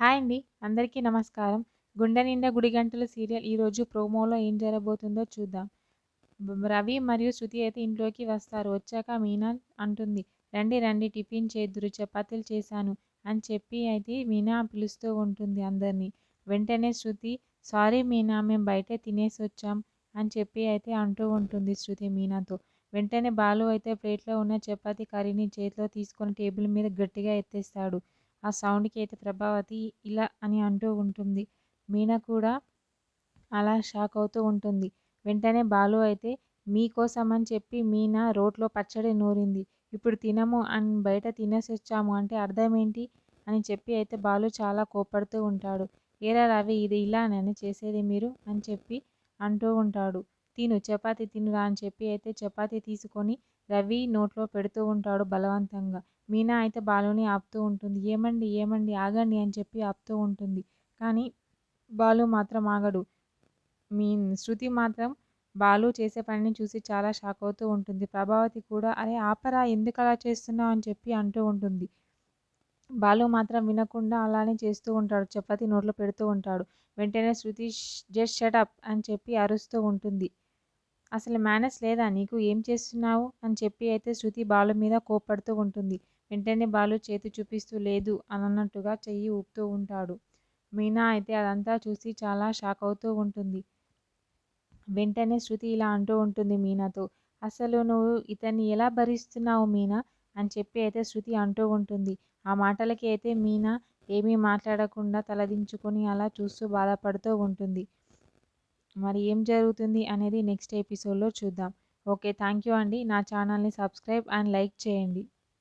Hi అండి. అందరికీ నమస్కారం. 'గుండె నిండా గుడి గంటల సీరియల్ ఈరోజు ప్రోమోలో ఏం జరగబోతుందో చూద్దాం. రవి మరియు శృతి అయితే ఇంట్లోకి వస్తారు. వచ్చాక మీనా అంటుంది. రండి రండి టిఫిన్ చేద్దురు చపాతీలు చేశాను అని చెప్పి అయితే మీనా పిలుస్తూ ఉంటుంది అందరినీ. వెంటనే శృతి సారీ మీనా మేము బయటే తినేసి వచ్చాం అని చెప్పి అయితే అంటూ ఉంటుంది శృతి మీనాతో. వెంటనే బాలు అయితే ప్లేట్లో ఉన్న చపాతీ కర్రీని చేతిలో తీసుకొని టేబుల్ మీద గట్టిగా ఎత్తేస్తాడు. ఆ సౌండ్కి అయితే ప్రభావతి ఇలా అని అంటూ ఉంటుంది. మీనా కూడా అలా షాక్ అవుతూ ఉంటుంది. వెంటనే బాలు అయితే మీకోసమని చెప్పి మీనా రోట్లో పచ్చడి నూరింది. ఇప్పుడు తినము అని బయట తినేసొచ్చాము అంటే అర్థమేంటి? అని చెప్పి అయితే బాలు చాలా కోపడుతూ ఉంటాడు. ఏరా రవి ఇది ఇలానేనా చేసేది మీరు? అని చెప్పి అంటూ ఉంటాడు. తిను చపాతి తినురా అని చెప్పి అయితే చపాతి తీసుకొని రవి నోట్లో పెడుతూ ఉంటాడు బలవంతంగా. మీనా అయితే బాలుని ఆపుతూ ఉంటుంది. ఏమండి ఏమండి ఆగండి అని చెప్పి ఆపుతూ ఉంటుంది. కానీ బాలు మాత్రం ఆగడు. మీ శృతి మాత్రం బాలు చేసే పనిని చూసి చాలా షాక్ అవుతూ ఉంటుంది. ప్రభావతి కూడా అరే ఆపరా ఎందుకలా చేస్తున్నావు అని చెప్పి అంటూ ఉంటుంది. బాలు మాత్రం వినకుండా అలానే చేస్తూ ఉంటాడు. చపాతి నోట్లో పెడుతూ ఉంటాడు. వెంటనే శృతి జస్ట్ షటప్ అని చెప్పి అరుస్తూ ఉంటుంది. అసలు మేనర్స్ లేదా నీకు? ఏం చేస్తున్నావు? అని చెప్పి అయితే శృతి బాలు మీద కోప్పడుతూ ఉంటుంది. వెంటనే బాలు చేతి చూపిస్తూ లేదు అనన్నట్టుగా చెయ్యి ఊపుతూ ఉంటాడు. మీనా అయితే అదంతా చూసి చాలా షాక్ అవుతూ ఉంటుంది. వెంటనే శృతి ఇలా అంటూ ఉంటుంది మీనాతో. అసలు నువ్వు ఇతన్ని ఎలా భరిస్తున్నావు మీనా? అని చెప్పి అయితే శృతి అంటూ ఉంటుంది. ఆ మాటలకి అయితే మీనా ఏమీ మాట్లాడకుండా తలదించుకొని అలా చూస్తూ బాధపడుతూ ఉంటుంది. మరి ఏం జరుగుతుంది అనేది నెక్స్ట్ ఎపిసోడ్లో చూద్దాం. ఓకే థ్యాంక్ యూ అండి. నా ఛానల్ని సబ్స్క్రైబ్ అండ్ లైక్ చేయండి.